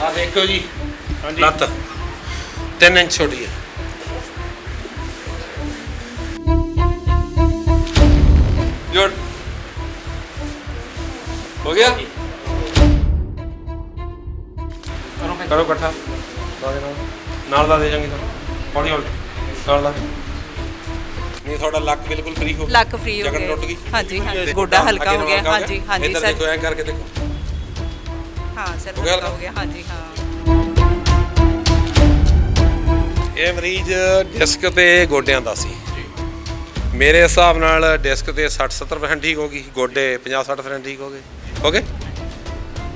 ਆ ਦੇਖੋ ਜੀ। ਹਾਂਜੀ। ਲੱਤ। 3 ਇੰਚ ਛੋਟੀ ਹੈ। ਗੁੱਡ ਹੋ ਗਿਆ? ਕਰੋ ਇਕੱਠਾ। ਨਾਲ ਦੇ ਨਾਲ ਨਾਲ ਦਾ ਦੇ ਜਾਂਗੇ ਤਾਂ। ਹੌਲੀ ਹੌਲੀ ਨਾਲ ਦਾ। ਨਹੀਂ ਤੁਹਾਡਾ ਲੱਕ ਬਿਲਕੁਲ ਫ੍ਰੀ ਹੋ ਗਿਆ। ਲੱਕ free ਹੋ ਜਕੜ ਗਿਆ। ਟੁੱਟ ਗਈ। ਹਾਂਜੀ, ਹਾਂਜੀ, ਤੇ ਗੋਡਾ ਹਲਕਾ ਅੱਗੇ ਹੋ ਨੂੰ ਗਿਆ, ਹਲਕਾ ਹਾਂਜੀ, ਹਾਂਜੀ, ਇੱਧਰ ਸਰ। ਦੇਖੋ ਐਂ ਕਰਕੇ ਦੇਖੋ। ਹਾਂ ਸਰ ਹੋ ਗਿਆ ਹਲਕਾ ਹੋ ਗਿਆ ਹਾਂਜੀ ਹਾਂ। ਇਹ ਮਰੀਜ਼ ਡਿਸਕ ਤੇ ਗੋਡਿਆਂ ਦਾ ਸੀ। ਮੇਰੇ ਹਿਸਾਬ ਨਾਲ ਡਿਸਕ ਤੇ 60-70% ਠੀਕ ਹੋ ਗਈ ਗੋਡੇ 50-60% ਠੀਕ ਹੋ ਗਏ। ਗਏ?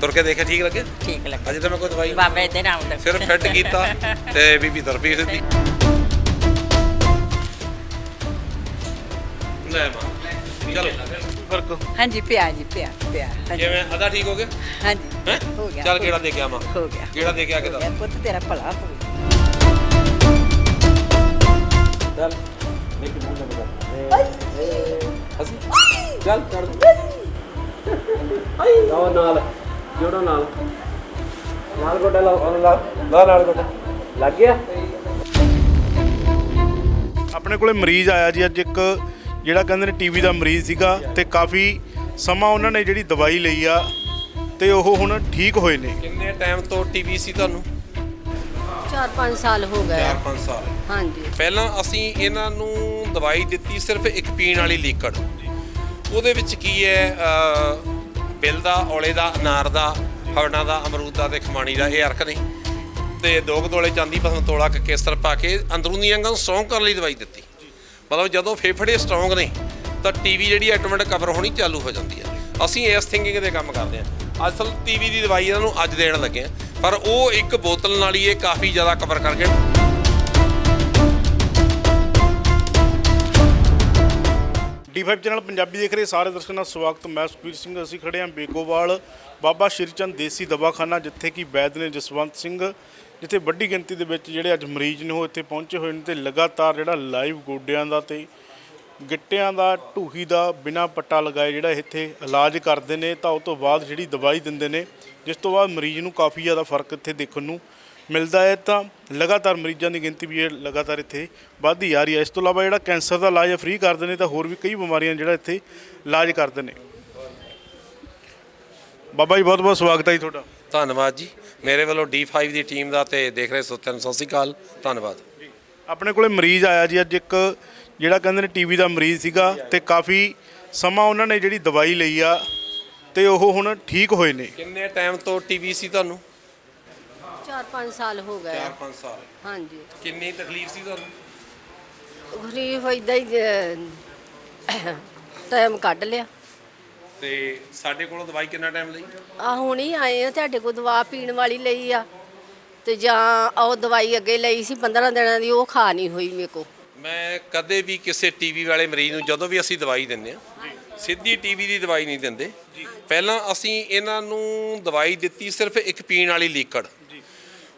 ਤੁਰ ਕੇ ਦੇਖਿਆ ਠੀਕ ਲੱਗੇ ਠੀਕ ਲੱਗਾ ਅਜੇ ਤਾਂ ਮੈਂ ਕੋਈ ਦਵਾਈ ਬਾਬੇ ਦੇ ਨਾਮ ਦਾ ਸਿਰਫ ਫਿੱਟ ਕੀਤਾ ਤੇ ਬੀਬੀ ਤਰਪੀ ਸਿੱਧੀ। ਲੈ ਮਾਂ ਚਲੋ। ਫ਼ਰਕ? ਹਾਂਜੀ ਪਿਆ ਜੀ ਪਿਆ ਪਿਆ। ਹਾਂਜੀ। ਜਿਵੇਂ ਅਦਾ ਠੀਕ ਹੋ ਗਿਆ? ਹਾਂਜੀ। ਹੈ? ਹੋ ਗਿਆ ਚੱਲ ਕਿਹੜਾ ਦੇ ਕੇ ਆਵਾਂ? ਹੋ ਗਿਆ। ਕਿਹੜਾ ਦੇ ਕੇ ਆ ਕੇ ਦੱਸ? ਪੁੱਤ ਤੇਰਾ ਭਲਾ ਹੋਵੇ ਚੱਲ ਇੱਕ ਮੂੰਹ ਨਾਲ ਹਸੀ ਚੱਲ ਚੜ ਆਓ ਨਾਲ ਜੋੜੋ ਨਾਲ। ਨਾਲ ਗੋਡਾ ਲਾਓ ਉਹਨੂੰ ਲਾ ਲਾ ਨਾਲ ਗੋਡਾ। ਲੱਗ ਗਿਆ? ਆਪਣੇ ਕੋਲੇ ਮਰੀਜ਼ ਆਇਆ ਜੀ ਅੱਜ ਇੱਕ ਜਿਹੜਾ ਕਹਿੰਦੇ ਨੇ ਟੀਵੀ ਦਾ ਮਰੀਜ਼ ਸੀਗਾ ਤੇ ਕਾਫੀ ਸਮਾਂ ਉਹਨਾਂ ਨੇ ਜਿਹੜੀ ਦਵਾਈ ਲਈ ਆ ਤੇ ਉਹ ਹੁਣ ਠੀਕ ਹੋਏ ਨੇ। ਕਿੰਨੇ ਟਾਈਮ ਤੋਂ ਟੀਵੀ ਸੀ ਤੁਹਾਨੂੰ? 4-5 ਸਾਲ ਹੋ ਗਏ। 4-5 ਸਾਲ। ਹਾਂਜੀ। ਪਹਿਲਾਂ ਅਸੀਂ ਇਹਨਾਂ ਨੂੰ ਦਵਾਈ ਦਿੱਤੀ ਸਿਰਫ ਇੱਕ ਪੀਣ ਵਾਲੀ ਲੀਕੜ ਉਹਦੇ ਵਿੱਚ ਕੀ ਹੈ ਬਿੱਲ ਦਾ ਔਲੇ ਦਾ ਅਨਾਰ ਦਾ ਫੜਨਾ ਦਾ ਅਮਰੂਦ ਦਾ ਤੇ ਖਮਾਣੀ ਦਾ ਇਹ ਅਰਕ ਨੇ। ਤੇ ਦੋ ਕੁ ਤੋਲੇ ਚਾਂਦੀ ਪਸੰਦ ਤੋਲਾ ਕ ਕੇਸਰ ਪਾ ਕੇ ਅੰਦਰੂਨੀ ਅੰਗਾਂ ਨੂੰ ਸਟਰੋਂਗ ਕਰਨ ਲਈ ਦਵਾਈ ਦਿੱਤੀ। ਮਤਲਬ ਜਦੋਂ ਫੇਫੜੇ ਸਟਰੋਂਗ ਨੇ, ਤਾਂ ਟੀਵੀ ਜਿਹੜੀ ਆਟੋਮੈਟਿਕ ਕਵਰ ਹੋਣੀ ਚਾਲੂ ਹੋ ਜਾਂਦੀ ਹੈ। ਅਸੀਂ ਇਸ ਥਿੰਕਿੰਗ ਦੇ ਕੰਮ ਕਰਦੇ ਹਾਂ। ਅਸਲ ਟੀਵੀ ਦੀ ਦਵਾਈ ਇਹਨਾਂ ਨੂੰ ਅੱਜ ਦੇਣ ਲੱਗੇ ਹਾਂ। ਪਰ ਉਹ ਇੱਕ ਬੋਤਲ ਨਾਲ ਹੀ ਇਹ ਕਾਫੀ ਜ਼ਿਆਦਾ ਕਵਰ ਕਰ ਗਏ। D5 ਚੈਨਲ ਪੰਜਾਬੀ ਦੇਖ ਰਹੇ ਸਾਰੇ ਦਰਸ਼ਕਾਂ ਦਾ ਸਵਾਗਤ। ਮੈਂ ਸੁਖਬੀਰ ਸਿੰਘ, ਅਸੀਂ ਖੜੇ ਹਾਂ ਬੇਗੋਵਾਲ, ਬਾਬਾ ਸ਼੍ਰੀ ਚੰਦ ਦੇਸੀ ਦਵਾਖਾਨਾ, ਜਿੱਥੇ ਕਿ ਵੈਦ ਨੇ ਜਸਵੰਤ ਸਿੰਘ ਜਿੱਥੇ ਵੱਡੀ ਗਿਣਤੀ ਦੇ ਵਿੱਚ ਜਿਹੜੇ ਅੱਜ ਮਰੀਜ਼ ਨੇ ਉਹ ਇੱਥੇ ਪਹੁੰਚੇ ਹੋਏ ਨੇ ਤੇ ਲਗਾਤਾਰ ਜਿਹੜਾ ਲਾਈਵ ਗੋਡਿਆਂ ਦਾ ਤੇ ਗਿੱਟਿਆਂ ਦਾ, ਢੂਹੀ ਦਾ ਬਿਨਾ ਪੱਟਾ ਲਗਾਏ ਜਿਹੜਾ ਇੱਥੇ ਇਲਾਜ ਕਰਦੇ ਨੇ, ਤਾਂ ਉਸ ਤੋਂ ਬਾਅਦ ਜਿਹੜੀ ਦਵਾਈ ਦਿੰਦੇ ਨੇ, ਜਿਸ ਤੋਂ ਬਾਅਦ ਮਰੀਜ਼ ਨੂੰ ਕਾਫੀ ਜ਼ਿਆਦਾ ਫ਼ਰਕ ਇੱਥੇ ਦੇਖਣ ਨੂੰ ਮਿਲਦਾ ਹੈ। ਤਾਂ ਲਗਾਤਾਰ ਮਰੀਜ਼ਾਂ ਦੀ ਗਿਣਤੀ ਵੀ ਇਹ ਲਗਾਤਾਰ ਇੱਥੇ ਵੱਧਦੀ ਆ ਰਹੀ ਹੈ। ਇਸ ਤੋਂ ਇਲਾਵਾ ਜਿਹੜਾ ਕੈਂਸਰ ਦਾ ਇਲਾਜ ਫ੍ਰੀ ਕਰਦੇ ਨੇ, ਤਾਂ ਹੋਰ ਵੀ ਕਈ ਬਿਮਾਰੀਆਂ ਜਿਹੜਾ ਇੱਥੇ ਇਲਾਜ ਕਰਦੇ ਨੇ। ਬਾਬਾ ਜੀ ਬਹੁਤ ਬਹੁਤ ਸਵਾਗਤ ਹੈ ਜੀ ਤੁਹਾਡਾ। ਧੰਨਵਾਦ ਜੀ। ਮੇਰੇ ਵੱਲੋਂ D5 ਦੀ ਟੀਮ ਦਾ ਤੇ ਦੇਖ ਰਹੇ ਸੋਤਿਆਂ ਨੂੰ ਸਤਿ ਸ਼੍ਰੀ ਅਕਾਲ। ਧੰਨਵਾਦ। ਆਪਣੇ ਕੋਲੇ ਮਰੀਜ਼ ਆਇਆ ਜੀ ਅੱਜ ਇੱਕ ਜਿਹੜਾ ਕਹਿੰਦੇ ਨੇ ਟੀਵੀ ਦਾ ਮਰੀਜ਼ ਸੀਗਾ ਤੇ ਕਾਫੀ ਸਮਾਂ ਉਹਨਾਂ ਨੇ ਜਿਹੜੀ ਦਵਾਈ ਲਈ ਆ ਤੇ ਉਹ ਹੁਣ ਠੀਕ ਹੋਏ ਨੇ। ਕਿੰਨੇ ਟਾਈਮ ਤੋਂ ਟੀਵੀ ਸੀ ਤੁਹਾਨੂੰ? 4-5 ਸਾਲ ਹੋ ਗਏ 4-5 ਸਾਲ। ਹਾਂਜੀ। ਕਿੰਨੀ ਤਕਲੀਫ ਸੀ ਤੁਹਾਨੂੰ? ਗਰੀਬ ਇਦਾਂ ਹੀ ਟਾਈਮ ਕੱਢ ਲਿਆ। ਤੇ ਸਾਡੇ ਕੋਲੋਂ ਦਵਾਈ ਕਿੰਨਾ ਟਾਈਮ ਲਈ? ਆ ਹੁਣ ਹੀ ਆਏ ਆ ਤੁਹਾਡੇ ਕੋਲ ਦਵਾ ਪੀਣ ਵਾਲੀ ਲਈ ਆ। ਤੇ ਜਾਂ ਉਹ ਦਵਾਈ ਅੱਗੇ ਲਈ ਸੀ 15 ਦਿਨਾਂ ਦੀ ਉਹ ਖਾ ਨਹੀਂ ਹੋਈ ਮੇਰੇ ਕੋ ਮੈਂ ਕਦੇ ਵੀ ਕਿਸੇ ਟੀਵੀ ਵਾਲੇ ਮਰੀਜ਼ ਨੂੰ ਜਦੋਂ ਵੀ ਅਸੀਂ ਦਵਾਈ ਦਿੰਦੇ ਆ ਸਿੱਧੀ ਟੀਵੀ ਦੀ ਦਵਾਈ ਨਹੀਂ ਦਿੰਦੇ। ਪਹਿਲਾਂ ਅਸੀਂ ਇਹਨਾਂ ਨੂੰ ਦਵਾਈ ਦਿੱਤੀ ਸਿਰਫ ਇੱਕ ਪੀਣ ਵਾਲੀ ਲੀਕੜ।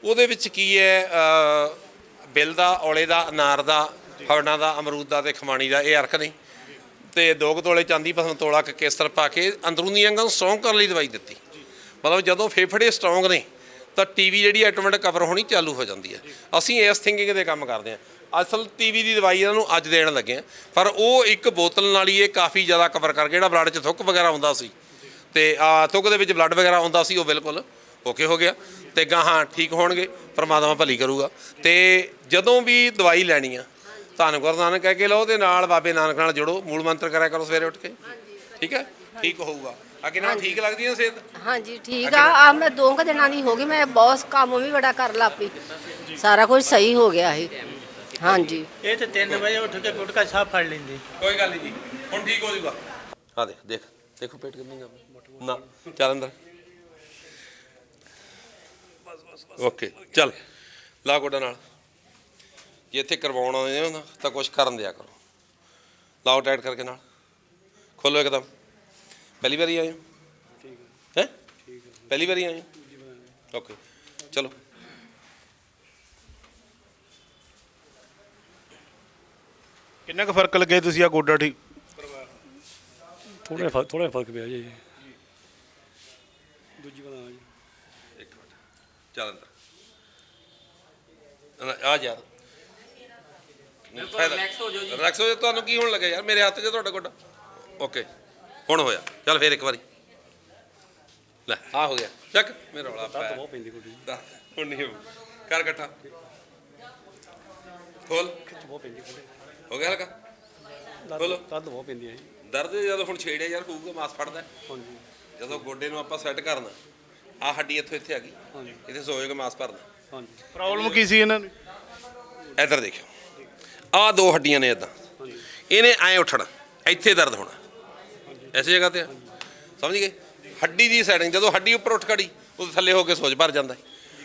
ਉਹਦੇ ਵਿੱਚ ਕੀ ਹੈ ਬਿੱਲ ਦਾ ਔਲੇ ਦਾ ਅਨਾਰ ਦਾ ਫੜਨਾ ਦਾ ਅਮਰੂਦ ਦਾ ਤੇ ਖਮਾਣੀ ਦਾ ਇਹ ਅਰਕ ਨੇ। ਤੇ ਦੋ ਕੁ ਤੋਲੇ ਚਾਂਦੀ ਪਸੰਦ ਤੋਲਾ ਕ ਕੇਸਰ ਪਾ ਕੇ ਅੰਦਰੂਨੀ ਅੰਗਾਂ ਨੂੰ ਸਟਰੋਂਗ ਕਰਨ ਲਈ ਦਵਾਈ ਦਿੱਤੀ। ਮਤਲਬ ਜਦੋਂ ਫੇਫੜੇ ਸਟਰੋਂਗ ਨੇ, ਤਾਂ ਟੀਵੀ ਜਿਹੜੀ ਆਟੋਮੈਟਿਕ ਕਵਰ ਹੋਣੀ ਚਾਲੂ ਹੋ ਜਾਂਦੀ ਹੈ। ਅਸੀਂ ਇਸ ਥਿੰਕਿੰਗ ਦੇ ਕੰਮ ਕਰਦੇ ਹਾਂ। ਅਸਲ ਟੀਵੀ ਦੀ ਦਵਾਈ ਇਹਨਾਂ ਨੂੰ ਅੱਜ ਦੇਣ ਲੱਗੇ ਹਾਂ। ਪਰ ਉਹ ਇੱਕ ਬੋਤਲ ਨਾਲ ਹੀ ਇਹ ਕਾਫੀ ਜ਼ਿਆਦਾ ਕਵਰ ਕਰ ਜਿਹੜਾ ਬਲੱਡ 'ਚ ਥੁੱਕ ਵਗੈਰਾ ਹੁੰਦਾ ਸੀ ਤੇ, ਆ, ਥੁੱਕ ਦੇ ਵਿੱਚ ਬਲੱਡ ਵਗੈਰਾ ਆਉਂਦਾ ਸੀ, ਉਹ ਬਿਲਕੁਲ ਓਕੇ ਹੋ ਗਿਆ। ਤੇ ਗਾਹਾਂ ਠੀਕ ਹੋਣਗੇ, ਪਰਮਾਤਮਾ ਭਲੀ ਕਰੂਗਾ। ਤੇ ਜਦੋਂ ਵੀ ਦਵਾਈ ਲੈਣੀ ਆ ਧੰਨ ਗੁਰੂ ਨਾਨਕ ਕਹਿ ਕੇ ਲਓ ਤੇ ਨਾਲ ਬਾਬੇ ਨਾਨਕ ਨਾਲ ਜੁੜੋ ਮੂਲ ਮੰਤਰ ਕਰਿਆ ਕਰੋ ਸਵੇਰੇ ਉੱਠ ਕੇ। ਠੀਕ ਹੈ? ਠੀਕ ਹੋਊਗਾ। ਅੱਗੇ ਨਾਲ ਠੀਕ ਲੱਗਦੀ ਹੈ ਸਿਹਤ? ਹਾਂਜੀ ਠੀਕ ਆ। ਆ ਮੈਂ ਦੋ ਕੁ ਦਿਨਾਂ ਦੀ ਹੋ ਗਈ ਮੈਂ ਬਹੁਤ ਕੰਮ ਵੀ ਬੜਾ ਕਰ ਲਾ ਪਈ। ਸਾਰਾ ਕੁਝ ਸਹੀ ਹੋ ਗਿਆ ਇਹ। ਹਾਂਜੀ। ਇਹ ਤੇ 3 ਵਜੇ ਉੱਠ ਕੇ ਗੁਟਕਾ ਸਾਹ ਫੜ ਲੈਂਦੀ। ਕੋਈ ਗੱਲ ਨਹੀਂ ਜੀ ਹੁਣ ਠੀਕ ਹੋ ਜਾਊਗਾ। ਆ ਦੇਖ ਦੇਖ ਦੇਖੋ ਪੇਟ ਕਿੰਨੀ ਗਾ ਨਾ ਚੱਲ ਅੰਦਰ। ਓਕੇ ਚੱਲ। ਲਾ ਗੋਡਾ ਨਾਲ। ਜੇ ਇੱਥੇ ਕਰਵਾਉਣ ਆਉਂਦੇ ਹੋ ਨਾ ਤਾਂ ਕੁਝ ਕਰਨ ਦਿਆ ਕਰੋ। ਲਾਓ ਟਾਈਟ ਕਰਕੇ ਨਾਲ। ਖੋਲੋ ਇੱਕਦਮ। ਪਹਿਲੀ ਵਾਰੀ ਆਏ ਹੋ? ਹੈ? ਪਹਿਲੀ ਵਾਰੀ ਆਏ ਹੋ? ਓਕੇ ਚਲੋ। ਕਿੰਨਾ ਕੁ ਫ਼ਰਕ ਲੱਗਿਆ ਤੁਸੀਂ ਆ ਗੋਡਾ ਠੀਕ? ਥੋੜਾ ਥੋੜਾ ਫ਼ਰਕ ਪਿਆ ਜੀ। ਦੂਜੀ ਬਣਾ ਜੀ। ਚੱਲ ਅੰਦਰ। ਆ ਜਾ। ਰਿਲੈਕਸ ਹੋ ਜਾਓ ਜੀ। ਰਿਲੈਕਸ ਹੋ ਜਾਓ ਤੁਹਾਨੂੰ ਕੀ ਹੋਣ ਲੱਗਾ ਯਾਰ? ਮੇਰੇ ਹੱਥ 'ਚ ਤੁਹਾਡਾ ਗੋਡਾ। ਓਕੇ ਹੁਣ ਹੋਇਆ। ਚੱਲ ਫੇਰ ਇੱਕ ਵਾਰੀ। ਲੈ ਆ ਹੋ ਗਿਆ। ਚੱਕ। ਮੇਰਾ ਵਾਲਾ ਦਰਦ ਬਹੁਤ ਪੈਂਦੀ ਗੋਡੀ ਹੁਣ ਨਹੀਂ ਹੋਊ। ਕਰ ਇਕੱਠਾ ਖੋਲ। ਬਹੁਤ ਪੈਂਦੀ ਕੋਲੇ ਹੋ ਗਿਆ ਹਲਕਾ? ਖੋਲੋ। ਦਰਦ ਬਹੁਤ ਪੈਂਦੀ ਹੈ ਜੀ। ਦਰਦ ਜਦੋਂ ਹੁਣ ਛੇੜਿਆ ਯਾਰ ਹੋਊਗਾ ਮਾਸ ਫੜਦਾ। ਹਾਂਜੀ। ਜਦੋਂ ਗੋਡੇ ਨੂੰ ਆਪਾਂ ਸੈੱਟ ਕਰਨਾ। ਆ ਹੱਡੀ ਇੱਥੋਂ ਇੱਥੇ ਆ ਗਈ। ਹਾਂਜੀ। ਇੱਥੇ ਸੋਏਗਾ ਮਾਸ ਭਰਦਾ ਹਾਂਜੀ। ਪ੍ਰੋਬਲਮ ਕੀ ਸੀ ਇਹਨਾਂ ਨੂੰ? ਇੱਧਰ ਦੇਖਿਓ। ਆ ਦੋ ਹੱਡੀਆਂ ਨੇ ਇਦਾਂ ਇਹਨੇ ਐ ਉੱਠਣਾ ਇੱਥੇ ਦਰਦ ਹੋਣਾ। ਐਸੀ ਜਗ੍ਹਾ ਤੇ। ਸਮਝ ਗਏ? ਹੱਡੀ ਦੀ ਸੈਟਿੰਗ ਜਦੋਂ ਹੱਡੀ ਉੱਪਰ ਉੱਠ ਖੜੀ ਉਹ ਥੱਲੇ ਹੋ ਕੇ ਸੋਜ ਭਰ ਜਾਂਦਾ।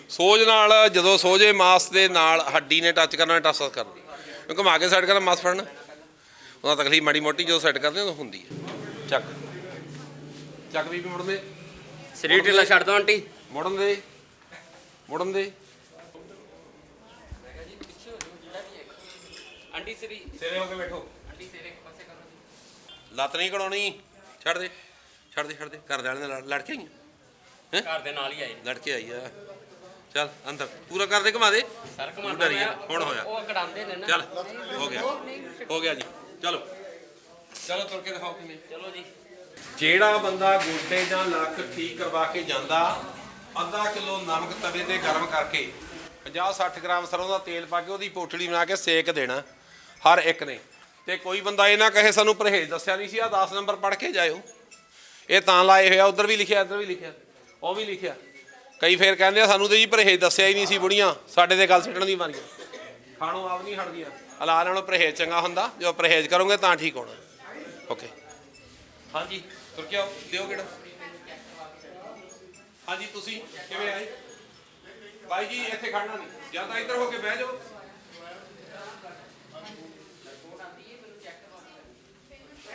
ਸੋਜ ਨਾਲ ਜਦੋਂ ਸੋਜੇ ਮਾਸ ਦੇ ਨਾਲ ਹੱਡੀ ਨੇ ਟੱਚ ਕਰਨਾ ਟੱਚ ਕਰਨਾ। ਕਿਉਂਕਿ ਘੁਮਾ ਕੇ ਸੈੱਟ ਕਰਨਾ ਮਾਸ ਫੜਨਾ। ਉਹਦਾ ਤਕਲੀਫ ਮਾੜੀ ਮੋਟੀ ਜਦੋਂ ਸੈੱਟ ਕਰਦੇ ਉਦੋਂ ਹੁੰਦੀ ਹੈ। ਚੱਕ। ਚੱਕ ਵੀ ਮੁੜਨ ਦੇ। ਸਰੀਰ ਢਿੱਲਾ ਛੱਡ ਦੋ ਆਂਟੀ। ਮੁੜਨ ਦੇ। ਮੁੜਨ ਦੇ। ਆਂਟੀ ਸਰੀ ਸਿਰੇ ਹੋ ਕੇ ਬੈਠੋ। ਲੱਤ ਨਹੀਂ ਕੜਾਉਣੀ ਛੱਡ ਦੇ ਛੱਡ ਦੇ ਛੱਡ ਦੇ। ਘਰ ਦੇ ਵਾਲੇ ਨਾਲ ਲੜ- ਲੜ ਕੇ ਆਈ ਹੈ? ਘਰ ਦੇ ਨਾਲ ਹੀ ਆਏ ਲੜ ਕੇ ਆਈ ਆ। ਚੱਲ ਅੰਦਰ। ਪੂਰਾ ਕਰ ਦੇ ਘੁਮਾ ਦੇ। ਸਰ ਡਰੀ ਜਾਣਾ, ਹੁਣ ਹੋਇਆ। ਉਹ ਕਢਾਉਂਦੇ ਨੇ ਨਾ। ਚੱਲ ਹੋ ਗਿਆ। ਹੋ ਗਿਆ ਜੀ। ਚਲੋ। ਚਲੋ ਤੁਰ ਕੇ ਦਿਖਾਓ ਕਿਵੇਂ ਚਲੋ ਜੀ। ਜਿਹੜਾ ਬੰਦਾ ਗੋਡੇ ਜਾਂ ਲੱਕ ਠੀਕ ਕਰਵਾ ਕੇ ਜਾਂਦਾ ਅੱਧਾ ਕਿਲੋ ਨਮਕ ਤਵੇ ਤੇ ਗਰਮ ਕਰਕੇ 50-60 ਗ੍ਰਾਮ ਸਰੋਂ ਦਾ ਤੇਲ ਪਾ ਕੇ ਉਹਦੀ ਪੋਟਲੀ ਬਣਾ ਕੇ ਸੇਕ ਦੇਣਾ। ਹਰ ਇੱਕ ਨੇ। ਤੇ ਕੋਈ ਬੰਦਾ ਇਹ ਨਾ ਕਹੇ ਸਾਨੂੰ ਪਰਹੇਜ਼, ਦੱਸਿਆ ਨਹੀਂ ਸੀ ਆ 10 ਨੰਬਰ ਪੜ੍ਹ ਕੇ ਜਾਇਓ। ਇਹ ਤਾਂ ਲਾਏ ਹੋਇਆ, ਉਧਰ ਵੀ ਲਿਖਿਆ, ਇੱਧਰ ਵੀ ਲਿਖਿਆ, ਉਹ ਵੀ ਲਿਖਿਆ। ਕਈ ਫੇਰ ਕਹਿੰਦੇ ਆ, ਸਾਨੂੰ ਤੇ ਜੀ ਪਰਹੇਜ਼ ਦੱਸਿਆ ਹੀ ਨਹੀਂ ਸੀ ਬੁੜੀਆਂ, ਸਾਡੇ ਤੇ ਗੱਲ ਸਿੱਟਣ ਦੀ ਮਾਰੀਆਂ ਖਾਣੋਂ ਆਪ ਨਹੀਂ ਹਟਦੀਆਂ। ਅਲਾ ਨਾਲੋਂ ਪਰਹੇਜ਼ ਚੰਗਾ ਹੁੰਦਾ ਜੋ ਪਰਹੇਜ਼ ਕਰੋਗੇ ਤਾਂ ਠੀਕ ਹੋਣਾ। ਓਕੇ ਹਾਂਜੀ ਤੁਰ ਕੇ ਆਓ ਦਿਓ ਕਿਹੜਾ? ਹਾਂਜੀ, ਤੁਸੀਂ ਕਿਵੇਂ ਆਏ? ਬਾਈ ਜੀ, ਇੱਥੇ ਖੜਨਾ ਨਹੀਂ। ਜਾਂ ਤਾਂ ਇੱਧਰ ਹੋ ਕੇ ਬਹਿ ਜਾਓ।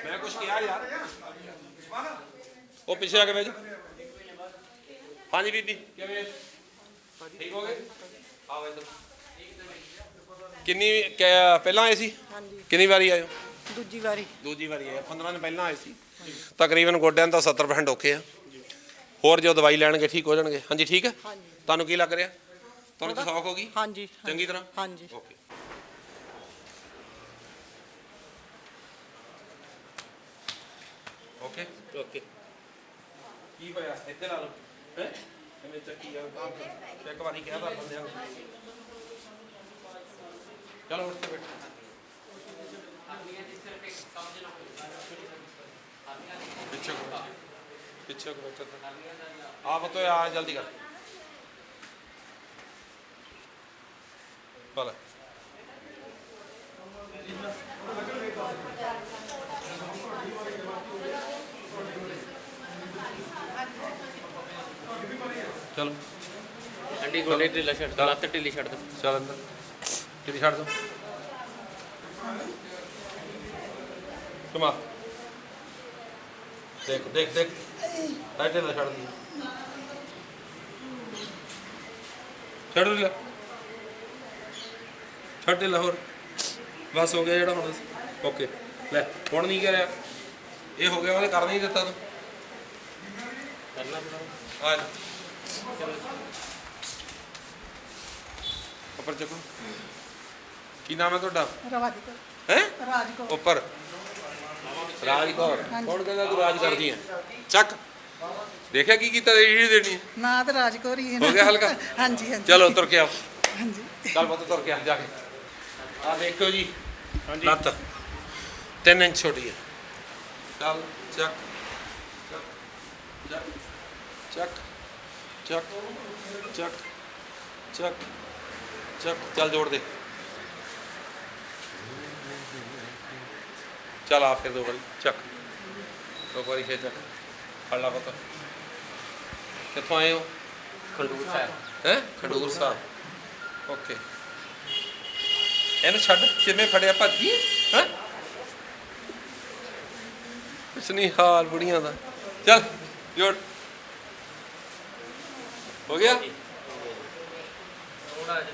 ਮੈਂ ਕੁਝ ਕਿਹਾ ਯਾਰ। ਉਹ ਪਿੱਛੇ ਆ ਕੇ ਬਹਿ ਜਾਓ ਹਾਂਜੀ ਬੀਬੀ। ਕਿਵੇਂ ਠੀਕ ਹੋ ਗਏ? ਆਓ ਇੱਧਰ। ਕਿੰਨੀ ਪਹਿਲਾਂ ਆਏ ਸੀ? ਹਾਂਜੀ। ਕਿੰਨੀ ਵਾਰੀ ਆਏ ਹੋ? ਦੂਜੀ ਵਾਰੀ। ਦੂਜੀ ਵਾਰੀ ਆਏ 15 ਦਿਨ ਪਹਿਲਾਂ ਆਏ ਸੀ। ਤਕਰੀਬਨ ਗੋਡਿਆਂ ਦਾ 70% ਓਕੇ ਆ। ਹੋਰ ਜੋ ਦਵਾਈ ਲੈਣਗੇ ਠੀਕ ਹੋ ਜਾਣਗੇ। ਹਾਂਜੀ ਠੀਕ ਹੈ। ਤੁਹਾਨੂੰ ਕੀ ਲੱਗ ਰਿਹਾ? ਤੁਹਾਨੂੰ ਤਾਂ ਸੌਖ ਹੋ ਗਈ? ਹਾਂਜੀ। ਚੰਗੀ ਤਰ੍ਹਾਂ? ਹਾਂਜੀ। ਓਕੇ। ਓਕੇ ਓਕੇ ਕੀ ਹੋਇਆ? ਇੱਥੇ ਲਾ ਲਓ। ਹੈ? ਕਿਵੇਂ ਚੱਕੀ ਆ। ਇੱਕ ਵਾਰੀ ਕਿਹਾ ਤਾਂ ਬੰਦਿਆਂ ਨੂੰ। ਚਲੋ ਉੱਠ ਕੇ ਬੈਠੋ। ਪਿੱਛੇ ਕਰੋ ਪਿੱਛੇ ਕਰੋ ਬੈਠੋ। ਆ ਬਤੋ ਆ ਜਲਦੀ ਕਰ। ਭਲਾ ਚਲੋ ਗੋਡੇ ਢਿੱਲਾ ਛੱਡ ਦੋ ਲੱਤ ਢਿੱਲੀ ਛੱਡ ਦੋ ਚੱਲ ਅੰਦਰ। ਕਿਹਦੀ ਛੱਡ ਦੋ ਕਮਾ ਦੇਖ ਦੇਖ ਦੇਖ। ਟਾਈਟਲ ਨਾ ਛੱਡ ਦੀ। ਛੱਡ ਦੇ। ਲੈ ਛੱਡ ਦੇ ਲਾਹੌਰ। ਬਸ ਹੋ ਗਿਆ ਜਿਹੜਾ ਹੁਣ। ਓਕੇ। ਲੈ ਹੁਣ ਨਹੀਂ ਕਰਿਆ। ਇਹ ਹੋ ਗਿਆ ਉਹਨੇ ਕਰ ਨਹੀਂ ਦਿੱਤਾ ਤੂੰ। ਕਰਨਾ ਪੜਾ ਆ ਉੱਪਰ ਚੱਕੋ। ਕੀ ਨਾਮ ਹੈ ਤੁਹਾਡਾ? ਰਾਜਕੋਟ ਹੈ? ਰਾਜਕੋਟ ਉੱਪਰ। ਰਾਜ ਕੌਰ ਕੌਣ ਕਹਿੰਦਾ ਤੂੰ ਰਾਜ ਕਰਦੀ ਹੈ? ਚੱਕ। ਦੇਖਿਆ ਕੀ ਕੀਤਾ ਇਹ ਦੇਣੀ ਹੈ? ਨਾ ਤੇ ਰਾਜਕੋਟ ਹੀ ਹੈ ਹੋ ਗਿਆ ਹਲਕਾ? ਹਾਂਜੀ ਹਾਂਜੀ। ਚਲੋ ਤੁਰ ਕੇ ਆਓ। ਹਾਂਜੀ। ਚੱਲ ਪੁੱਤ ਤੁਰ ਕੇ ਆ ਜਾ ਕੇ। ਆ ਦੇਖਿਓ ਜੀ। ਲੱਤ। 3 ਇੰਚ ਛੋਟੀ ਹੈ। ਚੱਲ ਚੱਕ। ਚੱਕ। ਚੱਕ। ਚੱਕ। ਚੱਕ। ਚੱਕ। ਚੱਕ ਚੱਲ ਜੋੜ ਦੇ। ਚੱਲ ਆ ਫਿਰ ਦੋ ਵਾਰੀ ਚੱਕ। ਦੋ ਵਾਰੀ ਫੇਰ ਚੱਕ। ਫੜ ਲਾ ਪੁੱਤ। ਕਿੱਥੋਂ ਆਏ ਹੋ? ਖੰਡੂਰ ਸਾਹਿਬ। ਹੈ? ਖਡੂਰ ਸਾਹਿਬ। ਓਕੇ। ਇਹਨੂੰ ਛੱਡ ਕਿਵੇਂ ਫੜਿਆ ਭੱਜੀ? ਹੈ? ਕੁਛ ਨਹੀਂ ਹਾਲ ਬੁੜੀਆਂ ਦਾ। ਚੱਲ ਜੋੜ। ਹੋ ਗਿਆ? ਥੋੜਾ ਜਿਹਾ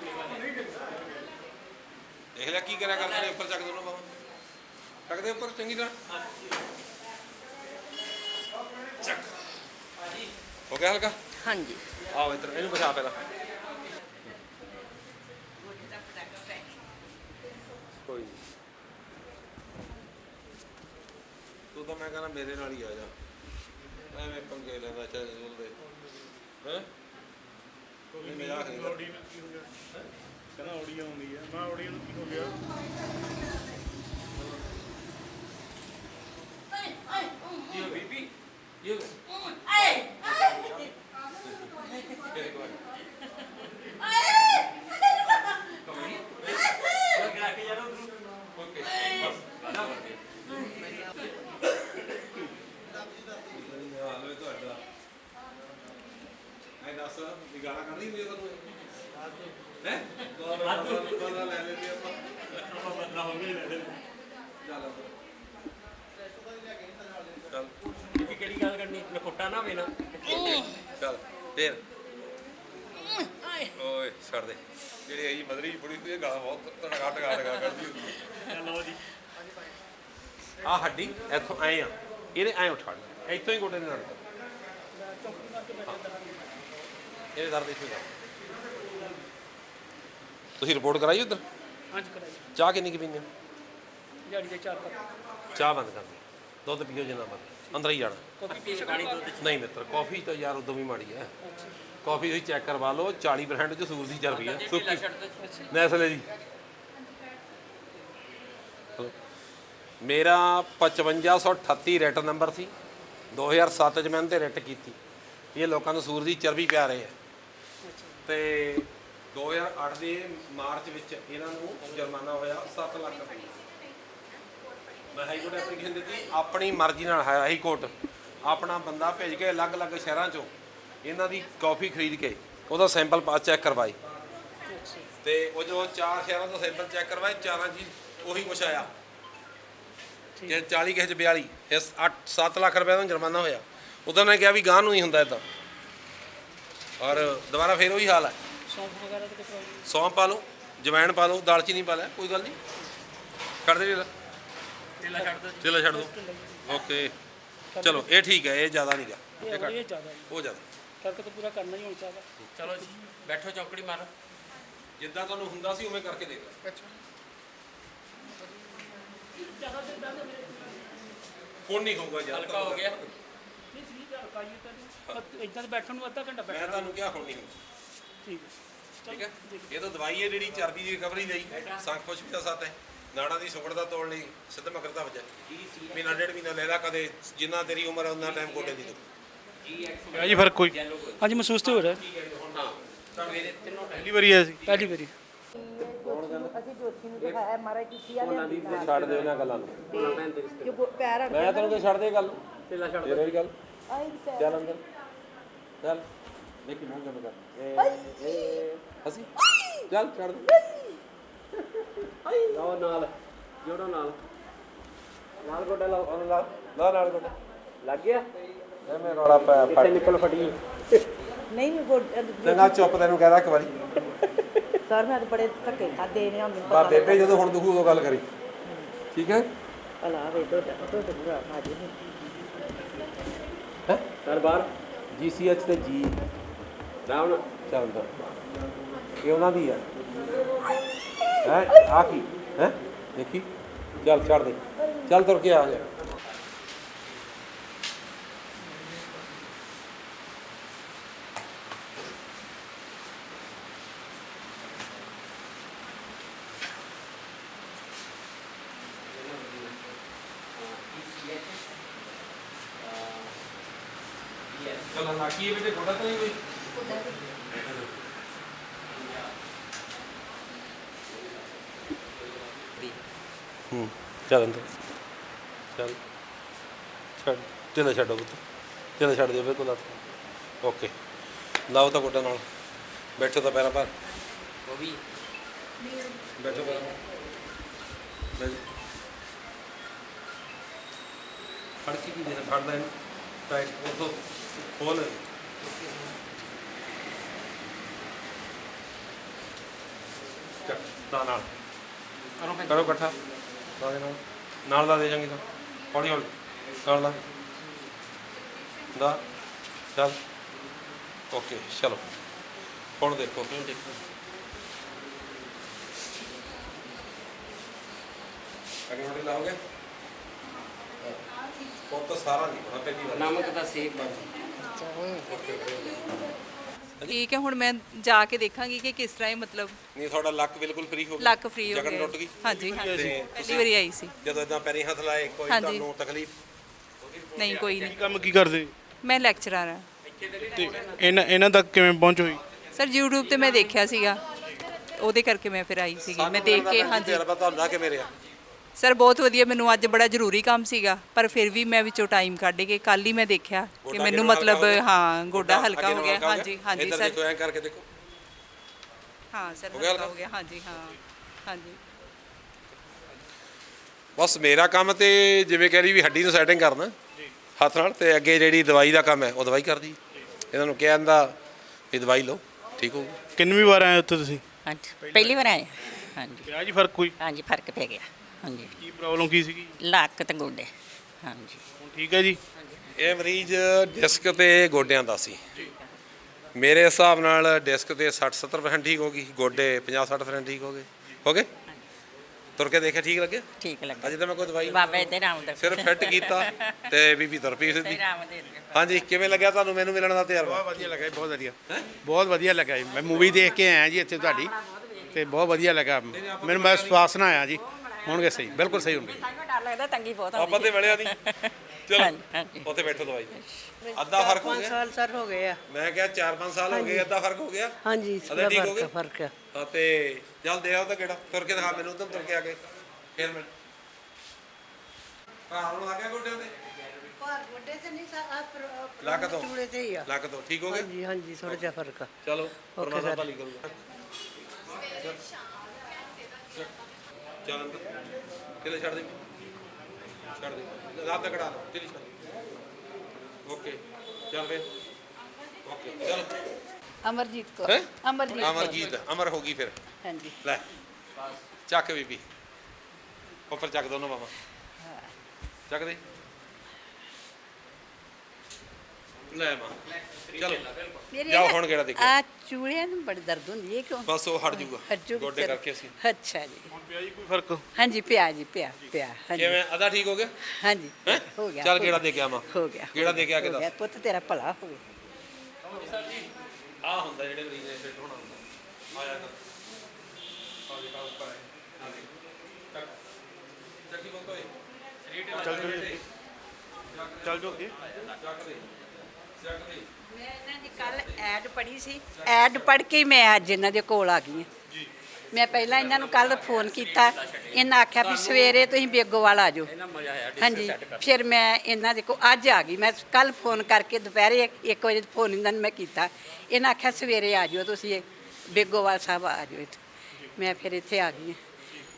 ਦੇਖ ਲਿਆ ਕੀ ਕਰਿਆ ਕਰਦੇ ਨੇ ਉੱਪਰ ਚੱਕ ਦੋਨੋਂ ਬਾਹਾਂ ਚੱਕ ਦੇ ਉੱਪਰ ਚੰਗੀ ਤਰ੍ਹਾਂ। ਚੱਕ। ਹੋ ਗਿਆ ਹਲਕਾ? ਹਾਂਜੀ। ਆਓ ਇੱਧਰ ਇਹਨੂੰ ਬਚਾ ਪਹਿਲਾਂ। ਕੋਈ ਨਹੀਂ ਤੂੰ ਤਾਂ ਮੈਂ ਕਹਿੰਦਾ ਮੇਰੇ ਨਾਲ ਹੀ ਆ ਜਾ। ਐਵੇਂ ਪੰਗੇ ਲੈਂਦਾ ਚੱਲ ਜੁਲਦੇ ਹੈ? ਕੋਈ ਮਜ਼ਾਕ ਨਹੀਂ ਕਰਦਾ। ਕਹਿੰਦਾ ਆਡੀਓ ਆਉਂਦੀ ਹੈ ਮੈਂ ਆਡੀਓ ਨੂੰ ਕੀ ਹੋ ਗਿਆ? ਇਹ ਬੀਬੀ? ਇਹ ਦੱਸ ਵੀ ਗਾਣਾ ਕੱਢਦੀ ਹੁੰਦੀ ਆ ਤੁਹਾਨੂੰ ਹੈ ਬਦਲਾ ਲੈ ਲੈਂਦੇ ਆਪਾਂ ਆਪਾਂ ਬਦਲਾ ਹੋ ਗਏ ਲੈ ਲੈ ਚੱਲ ਚੱਲ ਇਹ ਕਿਹੜੀ ਗੱਲ ਕਰਨੀ ਨਖੁੱਟਾ ਨਾ ਵੇ ਨਾ ਚੱਲ ਫੇਰ ਓਏ ਛੱਡ ਦੇ ਜਿਹੜੀ ਇਹ ਮਦਰੀ ਬੁੜੀ ਤੇ ਗਾਲਾਂ ਬਹੁਤ ਤੜਗਾ ਟਗਾ ਟਗਾ ਕਰਦੀ ਹੁੰਦੀ ਹੈ ਲਓ ਜੀ ਆ ਹੱਡੀ ਇੱਥੋਂ ਐ ਆ। ਇਹਨੇ ਐ ਉਠਾੜਨਾ ਇੱਥੋਂ ਹੀ ਗੋਡੇ ਦੇ ਨਾਲ ਇਹਦੇ ਦਰਦ ਇੱਥੇ ਜਾ ਤੁਸੀਂ ਰਿਪੋਰਟ ਕਰਾਈ ਉਧਰ? ਹਾਂਜੀ ਕਰਾਈ। ਚਾਹ ਕਿੰਨੀ ਕਿ ਪੀਂਦੇ ਹੋ? ਦਿਹਾੜੀ ਦੇ ਚਾਰ ਕੱਪ। ਚਾਹ ਬੰਦ ਕਰ ਦਿਓ ਦੁੱਧ ਪੀਓ ਜਿੰਨਾ ਬੰਦ ਅੰਦਰ ਹੀ ਜਾਣਾ। ਕਾਫੀ ਪੀ ਪਾਣੀ ਦੁੱਧ ਨਹੀਂ ਮਿੱਤਰ ਕਾਫੀ ਤਾਂ ਯਾਰ ਉਦੋਂ ਵੀ ਮਾੜੀ ਹੈ ਕਾਫੀ ਤੁਸੀਂ ਚੈੱਕ ਕਰਵਾ ਲਓ 40% ਚ ਸੂਰ ਦੀ ਚਰਬੀ ਹੈ ਸੁੱਕੀ। ਨੈਸਲੇ ਜੀ। ਮੇਰਾ 5538 ਰੈਟ ਨੰਬਰ ਸੀ। 2007 ਚ ਮੈਂ ਤੇ ਰੈਟ ਕੀਤੀ। ਇਹ ਲੋਕਾਂ ਨੂੰ ਸੂਰ ਦੀ ਚਰਬੀ ਪਿਆ ਰਹੇ ਹੈ ਤੇ 2008 ਦੇ ਮਾਰਚ ਵਿੱਚ ਇਹਨਾਂ ਨੂੰ ਜੁਰਮਾਨਾ ਹੋਇਆ 7 ਲੱਖ ਰੁਪਏ। ਮੈਂ ਹਾਈ ਕੋਰਟ ਐਪਲੀਕੇਸ਼ਨ ਦਿੱਤੀ। ਆਪਣੀ ਮਰਜ਼ੀ ਨਾਲ ਹਾਈ ਕੋਰਟ ਆਪਣਾ ਬੰਦਾ ਭੇਜ ਕੇ ਅਲੱਗ-ਅਲੱਗ ਸ਼ਹਿਰਾਂ ਚੋਂ ਇਹਨਾਂ ਦੀ ਕਾਫੀ ਖਰੀਦ ਕੇ ਉਹਦਾ ਸੈਂਪਲ ਪਾਸ ਚੈੱਕ ਕਰਵਾਏ। ਤੇ ਉਹ ਜੋ ਚਾਰ ਸ਼ਹਿਰਾਂ ਤੋਂ ਸੈਂਪਲ ਚੈੱਕ ਕਰਵਾਏ ਚਾਰਾਂ ਜੀ ਉਹੀ ਕੁਛ ਆਇਆ। ਜੇ 40 ਕਿਸੇ ਚ 42 ਇਸ 8 7 ਲੱਖ ਰੁਪਏ ਦਾ ਜੁਰਮਾਨਾ ਹੋਇਆ। ਉਦੋਂ ਨੇ ਕਿਹਾ ਵੀ ਗਾਂ ਨੂੰ ਨਹੀਂ ਹੁੰਦਾ ਇਦਾਂ ਔਰ ਦੁਬਾਰਾ ਫੇਰ ਉਹੀ ਹਾਲ ਹੈ ਸੌਂਫ ਵਗੈਰਾ ਤੇ ਕਰਾਈ ਸੌਂਫ ਪਾ ਲਓ ਜਵੈਣ ਪਾ ਲਓ ਦਾਲਚੀਨੀ ਪਾ ਲੈ ਕੋਈ ਗੱਲ ਨਹੀਂ। ਛੱਡ ਦੇ ਢਿੱਲਾ ਢਿੱਲਾ ਛੱਡ ਦੋ। ਢਿੱਲਾ ਛੱਡ ਦਿਓ ਓਕੇ। ਚਲੋ ਇਹ ਠੀਕ ਹੈ ਇਹ ਜ਼ਿਆਦਾ ਨਹੀਂ ਗਾ ਇਹ ਘੱਟ। ਇਹ ਜ਼ਿਆਦਾ ਜੀ ਉਹ ਜ਼ਿਆਦਾ। ਕਰਕੇ ਤਾਂ ਪੂਰਾ ਕਰਨਾ ਹੀ ਹੁਣ ਚਾਹੀਦਾ ਚਲੋ ਜੀ ਬੈਠੋ ਚੌਕੜੀ ਮਾਰੋ। ਜਿੱਦਾਂ ਤੁਹਾਨੂੰ ਹੁੰਦਾ ਸੀ ਉਵੇਂ ਕਰਕੇ ਦੇਖ ਲੈ ਹੁਣ ਨਹੀਂ ਹੋਊਗਾ ਯਾਰ ਹਲਕਾ ਹੋ ਗਿਆ। ਨਹੀਂ ਸਰੀਰ ਹਲਕਾ ਹੀ ਤਾਂ ਇਦਾਂ ਬੈਠਣ ਨੂੰ ਅੱਧਾ ਘੰਟਾ ਮੈਂ ਬੈਠਣਾ ਤੁਹਾਨੂੰ ਕਿਹਾ ਹੁਣ ਨਹੀਂ ਹੋਊਗਾ। ਠੀਕ ਹੈ। ਠੀਕ ਹੈ? ਇਹ ਤਾਂ ਦਵਾਈ ਹੈ ਜਿਹੜੀ ਚਰਬੀ ਦੀ ਰਿਕਵਰੀ ਲਈ। ਸੰਖ ਪੁਸ਼ ਵੀ ਦਾ ਸਾਥ ਹੈ। ਨਾੜਾਂ ਦੀ ਸੁਗੜ ਦਾ ਤੋੜ ਲਈ ਸਿੱਧ ਮਗਰ ਦਾ ਵਜਾ ਮਹੀਨਾ ਡੇਢ ਮਹੀਨਾ ਲੈ ਲਾ ਕਦੇ ਜਿੰਨਾ ਤੇਰੀ ਉਮਰ ਹੈ ਉਹਨਾਂ ਟਾਈਮ ਗੋਡੇ ਦੀ ਦੁੱਖ। ਹੈ ਜੀ ਫ਼ਰਕ ਕੋਈ। ਹਾਂਜੀ ਮਹਿਸੂਸ ਤੇ ਹੋ ਰਿਹਾ। ਹਾਂ ਸਵੇਰੇ ਤਿੰਨੋਂ ਪਹਿਲੀ ਵਾਰੀ। ਹੈ ਸੀ ਪਹਿਲੀ ਵਾਰੀ ਛੱਡ ਦੇ ਇਹਨਾਂ ਗੱਲਾਂ ਨੂੰ। ਪਿਆਰ ਮੈਂ ਤੈਨੂੰ ਕਿ ਛੱਡ ਦੇ ਗੱਲ ਢਿੱਲਾ ਛੱਡ ਦੇ। ਮੇਰੀ ਗੱਲ। ਚੱਲ ਅੰਦਰ। ਚੱਲ। ਦੇਖੀ ਮੂੰਹ ਜਮ ਕਰ। ਏ ਏ ਹਸੀ ਚੱਲ ਛੱਡ ਦੇ। ਲਾਓ ਨਾਲ। ਜੋੜੋ ਨਾਲ। ਨਾਲ ਗੋਡਾ ਲਾ ਉਹਨੂੰ ਲਾ ਲਾ ਨਾਲ ਗੋਡਾ। ਲੱਗ ਗਿਆ? ਐਵੇਂ ਰੌਲਾ ਪਾਇਆ ਕਿੱਥੇ ਨਿਕਲ ਫੜੀ ਨਹੀਂ ਮੈਂ ਗੋਡ ਚੰਗਾ ਚੁੱਪ ਤੈਨੂੰ ਕਹਿਦਾ ਇੱਕ ਵਾਰੀ। ਸਰ ਮੈਂ ਤਾਂ ਬੜੇ ਧੱਕੇ ਖਾਦੇ ਨੇ ਹੁਣ ਮੈਨੂੰ ਬਾ ਪਤਾ ਬੇਬੇ ਜਦੋਂ ਹੁਣ ਦੁਖੂ ਉਦੋਂ ਗੱਲ ਕਰੀ। ਠੀਕ ਹੈ? ਅਲਾ ਵੇ ਦੋ ਦੋ ਦੋ ਬੁਰਾ ਮਾਜੀ ਕਰ ਬਾਹਰ ਜੀਸੀਐਚ ਤੇ ਜੀ ਰਾਵਣ ਚੱਲਦਾ ਇਹ ਉਹਨਾਂ ਦੀ ਆ। ਹੈ? ਆ ਕੀ? ਹੈ? ਦੇਖੀ? ਚੱਲ ਛੱਡ ਦੇ। ਚੱਲ ਤੁਰ ਕੇ ਆ ਜਾ। ਕੀ ਬੇਟੇ ਗੋਡਾ ਤਾਂ ਨਹੀਂ ਕੋਈ? ਹੂੰ ਚੱਲ ਅੰਦਰ। ਚੱਲ। ਛੱਡ ਢਿੱਲਾ ਛੱਡੋ ਪੁੱਤ ਢਿੱਲਾ ਛੱਡ ਦਿਓ ਬਿਲਕੁਲ ਹੱਥ ਓਕੇ। ਲਾਓ ਤਾਂ ਗੋਡਾ ਨਾਲ। ਬੈਠੋ ਤਾਂ ਪੈਰਾਂ ਪਰ ਉਹ ਵੀ। ਬੈਠੋ ਪੈਰਾਂ ਪਰ ਬੈਠੋ। ਫੜ ਕੇ ਕੀ ਦੇ ਫੜਦਾ ਇਹਨੂੰ। ਟਾਈਟ। ਉਥੋਂ ਖੋਲ ਨਾਲ ਕਰੋ ਇਕੱਠਾ। ਨਾਲ ਦੇ ਨਾਲ। ਨਾਲ ਦਾ ਦੇ ਜਾਂਗੇ ਤਾਂ। ਹੌਲੀ ਹੌਲੀ। ਨਾਲ ਦਾ। ਦਾ। ਚੱਲ। ਓਕੇ ਚਲੋ। ਹੁਣ ਦੇਖੋ। ਹੁਣ ਦੇਖੋ। ਅਗੇ ਹੌਲੀ ਲਾਓਗੇ? ਉਹ ਤਾਂ ਸਾਰਾ ਨਹੀਂ ਹੋਣਾ ਪਹਿਲੀ ਵਾਰ। ਨਮਕ ਦਾ ਦਾ ਠੀਕ ਹੈ ਹੁਣ ਮੈਂ ਜਾ ਕੇ ਦੇਖਾਂਗੀ ਕਿ ਕਿਸ ਤਰ੍ਹਾਂ ਇਹ ਮਤਲਬ ਨਹੀਂ ਤੁਹਾਡਾ ਲੱਕ ਬਿਲਕੁਲ ਫ੍ਰੀ ਹੋ ਗਿਆ। ਲੱਕ ਫ੍ਰੀ ਹੋ ਜਕੜ ਗਿਆ। ਟੁੱਟ ਗਈ? ਹਾਂਜੀ ਹਾਂਜੀ। ਤੇ ਪਹਿਲੀ ਵਾਰੀ ਆਈ ਸੀ। ਜਦੋਂ ਇਦਾਂ ਪੈਰੀ ਹੱਥ ਲਾਏ ਕੋਈ ਹਾਂਜੀ। ਤੁਹਾਨੂੰ ਤਕਲੀਫ? ਨਹੀਂ ਕੋਈ ਨਹੀਂ। ਕੰਮ ਕੀ ਕਰਦੇ? ਮੈਂ ਲੈਕਚਰਰ ਹਾਂ। ਤੇ ਇਹਨਾਂ ਇਹਨਾਂ ਤੱਕ ਕਿਵੇਂ ਪਹੁੰਚ ਹੋਈ? ਸਰ YouTube ਤੇ ਮੈਂ ਦੇਖਿਆ ਸੀਗਾ। ਉਹਦੇ ਕਰਕੇ ਮੈਂ ਫਿਰ ਆਈ ਸੀਗੀ। ਮੈਂ ਦੇਖ ਕੇ ਹਾਂਜੀ ਤੇਰਾ ਪਤਾ ਹੁੰਦਾ ਕਿ ਮੇਰੇ ਆ ਸਰ ਬਹੁਤ ਵਧੀਆ ਮੈਨੂੰ ਅੱਜ ਬੜਾ ਜ਼ਰੂਰੀ ਕੰਮ ਸੀਗਾ ਪਰ ਫਿਰ ਵੀ ਮੈਂ ਵਿੱਚੋਂ ਟਾਈਮ ਕੱਢ ਕੇ ਕੱਲ ਹੀ ਮੈਂ ਦੇਖਿਆ ਕਿ ਗੋਡਾ ਮੈਨੂੰ ਅੱਗੇ ਮਤਲਬ ਹਾਂ ਗੋਡਾ ਅੱਗੇ ਹਲਕਾ ਹੋ ਗਿਆ। ਹਾਂਜੀ ਹਾਂਜੀ ਇੱਧਰ ਸਰ ਦੇਖੋ ਐਂ ਕਰਕੇ ਦੇਖੋ। ਹਾਂ ਸਰ ਹੋ ਗਿਆ ਹਲਕਾ ਹਲਕਾ? ਹੋ ਗਿਆ। ਹਾਂਜੀ ਹਾਂ ਹਾਂਜੀ। ਬਸ ਮੇਰਾ ਕੰਮ ਤੇ ਜਿਵੇਂ ਕਹਿ ਰਹੀ ਵੀ ਹੱਡੀ ਨੂੰ ਸੈਟਿੰਗ ਕਰਨਾ। ਹੱਥ ਨਾਲ ਤੇ ਅੱਗੇ ਜਿਹੜੀ ਦਵਾਈ ਦਾ ਕੰਮ ਹੈ ਉਹ ਦਵਾਈ ਕਰਦੀ। ਇਹਨਾਂ ਨੂੰ ਕਿਹਾ ਜਾਂਦਾ ਵੀ ਦਵਾਈ ਲਓ ਠੀਕ ਹੋਊ। ਕਿੰਨਵੀਂ ਵਾਰ ਆਏ ਉੱਥੇ ਤੁਸੀਂ? ਹਾਂਜੀ ਪਹਿਲੀ ਵਾਰ ਆਏ ਹਾਂਜੀ। ਪਿਆ ਜੀ ਫ਼ਰਕ ਕੋਈ? ਹਾਂਜੀ ਫ਼ਰਕ ਪੈ ਗਿਆ। ਹਾਂਜੀ। ਕੀ ਪ੍ਰੋਬਲਮ ਕੀ ਸੀਗੀ? ਲੱਕ ਤੇ ਗੋਡੇ। ਹਾਂਜੀ। ਹੁਣ ਠੀਕ ਹੈ ਜੀ? ਇਹ ਮਰੀਜ਼ ਡਿਸਕ ਤੇ ਗੋਡਿਆਂ ਦਾ ਸੀ। ਮੇਰੇ ਹਿਸਾਬ ਨਾਲ ਡਿਸਕ ਤੇ 60 70% ਠੀਕ ਹੋ ਗਈ ਗੋਡੇ 50 60% ਠੀਕ ਹੋ ਗਏ। ਹੋ ਗਏ? ਤੁਰ ਕੇ ਦੇਖਿਆ ਠੀਕ ਲੱਗਿਆ? ਠੀਕ ਲੱਗਾ ਅਜੇ ਤਾਂ ਮੈਂ ਕੋਈ ਦਵਾਈ ਬਾਬਾ ਇਹਦੇ ਰਾਮ ਦਾ ਸਿਰਫ ਫਿੱਟ ਕੀਤਾ ਤੇ ਬੀਬੀ ਤੁਰ ਪਈ ਸਿੱਧੀ। ਰਾਮ ਦੇ। ਹਾਂਜੀ ਕਿਵੇਂ ਲੱਗਿਆ ਤੁਹਾਨੂੰ ਮੈਨੂੰ ਮਿਲਣ ਦਾ ਤਜਰਬਾ? ਬਹੁਤ ਵਧੀਆ ਲੱਗਾ ਜੀ ਬਹੁਤ ਵਧੀਆ। ਬਹੁਤ ਵਧੀਆ ਲੱਗਾ ਜੀ। ਮੈਂ ਮੂਵੀ ਦੇਖ ਕੇ ਆਇਆ ਜੀ ਇੱਥੇ ਤੁਹਾਡੀ। ਤੇ ਬਹੁਤ ਵਧੀਆ ਲੱਗਾ। ਮੈਨੂੰ ਮੈਂ ਵਿਸ਼ਵਾਸ ਨਾਲ ਆਇਆ ਜੀ। ਹੋਣਗੇ ਸਹੀ ਬਿਲਕੁਲ ਸਹੀ ਹੋਣਗੇ। ਸਾਨੂੰ ਡਰ ਲੱਗਦਾ ਤੰਗੀ ਬਹੁਤ ਆਪਾਂ ਤੇ ਮਿਲਿਆ ਨਹੀਂ ਚਲੋ। ਉੱਥੇ ਬੈਠੋ ਦਵਾਈ ਅੱਧਾ ਫ਼ਰਕ ਹੋ ਗਿਆ? ਸਾਲ ਸਰ ਹੋ ਗਏ ਆ। ਮੈਂ ਕਿਹਾ 4-5 ਸਾਲ ਹੋ ਗਏ ਅੱਧਾ ਫ਼ਰਕ ਹੋ ਗਿਆ? ਹਾਂਜੀ ਅੱਧਾ ਠੀਕ ਹੋ ਗਿਆ? ਫ਼ਰਕ ਆ। ਹਾਂ ਤੇ ਜਲ ਦੇ ਆਓ ਤਾਂ ਕਿਹੜਾ ਤੁਰ ਕੇ ਦਿਖਾ ਮੈਨੂੰ ਉਦੋਂ ਤੁਰ ਕੇ ਆ ਕੇ। ਫੇਰ ਮੈਂ ਭਾਰ ਨੂੰ ਆ ਗਿਆ ਗੋਡਿਆਂ ਤੇ। ਪਰ ਵੱਡੇ ਤੇ ਨਹੀਂ ਸਰ ਲੱਕ ਤੋਂ। ਚੂੜੇ ਤੇ ਹੀ ਆ। ਲੱਕ ਤੋਂ ਠੀਕ ਹੋ ਗਏ ਹਾਂਜੀ ਹਾਂਜੀ ਥੋੜਾ ਜਿਹਾ ਫ਼ਰਕ ਆ। ਚਲੋ ਪਰਮਾਤਮਾ ਭਲੀ ਕਰੂਗਾ। ਚੱਲ ਅੰਦਰ ਕਿਤੇ ਛੱਡ ਦੇ। ਛੱਡ ਦੇ। ਰਾਤ ਤੱਕ ਡਾ ਤੇਰੀ ਛੱਡ। ਓਕੇ ਚੱਲ ਵੇ ਓਕੇ ਚਲ। ਅਮਰਜੀਤ ਕੌਰ। ਹੈਂ? ਅਮਰਜੀਤ ਕੌਰ। ਅਮਰਜੀਤ ਅਮਰ ਹੋ ਗਈ ਫਿਰ। ਹਾਂਜੀ। ਲੈ ਚੱਕ ਬੀਬੀ। ਉੱਪਰ ਚੱਕ ਦੋਨੋਂ ਮਾਮਾ ਚੱਕ ਦੇ। ਲੈ ਮਾਂ ਚਲੋ। ਜਾਓ ਹੁਣ ਕਿਹੜਾ ਦੇਖੋ। ਆ ਚੂੜਿਆਂ ਨੂੰ ਬੜੀ ਦਰਦ ਹੁੰਦੀ ਹੈ ਕਿਉਂ? ਬਸ ਉਹ ਹਟ ਜਾਊਗਾ। ਹੱਜੂ ਗੋਡੇ ਕਰਕੇ ਅਸੀਂ। ਅੱਛਾ ਜੀ। ਹੁਣ ਪਿਆ ਜੀ ਕੋਈ ਫ਼ਰਕ? ਹਾਂਜੀ ਪਿਆ ਜੀ ਪਿਆ ਪਿਆ। ਹਾਂਜੀ। ਕਿਵੇਂ? ਅਦਾ ਠੀਕ ਹੋ ਗਿਆ? ਹਾਂਜੀ। ਹੈਂ? ਗਿਆ। ਚੱਲ ਹੋ ਕਿਹੜਾ ਗਿਆ। ਦੇ ਕੇ ਆਵਾਂ? ਹੋ ਗਿਆ। ਕਿਹੜਾ ਦੇ ਕੇ ਆ ਕੇ ਹੋ ਗਿਆ, ਦੱਸ ਪੁੱਤ ਤੇਰਾ ਭਲਾ ਹੋਵੇ ਆ ਹੁੰਦਾ ਜਿਹੜੇ ਮਰੀਜ਼ ਨੇ ਫਿੱਟ ਹੋਣਾ ਹੁੰਦਾ। ਆ ਜਾ ਕਰ। ਆ ਜੀ ਕਾਲ ਉੱਪਰ ਹਾਂ ਜੀ ਚੱਕ। ਚੱਕੀ ਬੰਦ ਹੋਏ ਚੱਲ ਜਾਓ ਚੱਲ ਜਾਓ। ਦੇ ਚੱਕ ਦੇ। ਮੈਂ ਇਹਨਾਂ ਦੀ ਕੱਲ ਐਡ ਪੜ੍ਹੀ ਸੀ। ਐਡ ਪੜ੍ਹ ਕੇ ਹੀ ਮੈਂ ਅੱਜ ਇਹਨਾਂ ਦੇ ਕੋਲ ਆ ਗਈ ਹਾਂ। ਮੈਂ ਪਹਿਲਾਂ ਇਹਨਾਂ ਨੂੰ ਕੱਲ ਫੋਨ ਕੀਤਾ। ਇਹਨਾਂ ਆਖਿਆ ਵੀ ਸਵੇਰੇ ਤੁਸੀਂ ਬੇਗੋਵਾਲ ਆ ਜਾਓ। ਹਾਂਜੀ। ਫਿਰ ਮੈਂ ਇਹਨਾਂ ਦੇ ਕੋਲ ਅੱਜ ਆ ਗਈ। ਮੈਂ ਕੱਲ ਫੋਨ ਕਰਕੇ ਦੁਪਹਿਰੇ 1 ਵਜੇ ਫੋਨ ਇਹਨਾਂ ਨੂੰ ਮੈਂ ਕੀਤਾ। ਇਹਨਾਂ ਆਖਿਆ ਸਵੇਰੇ ਆ ਜਾਓ ਤੁਸੀਂ। ਬੇਗੋਵਾਲ ਸਾਹਿਬ ਆ ਜਾਓ ਇੱਥੇ। ਮੈਂ ਫਿਰ ਇੱਥੇ ਆ ਗਈ ਹਾਂ।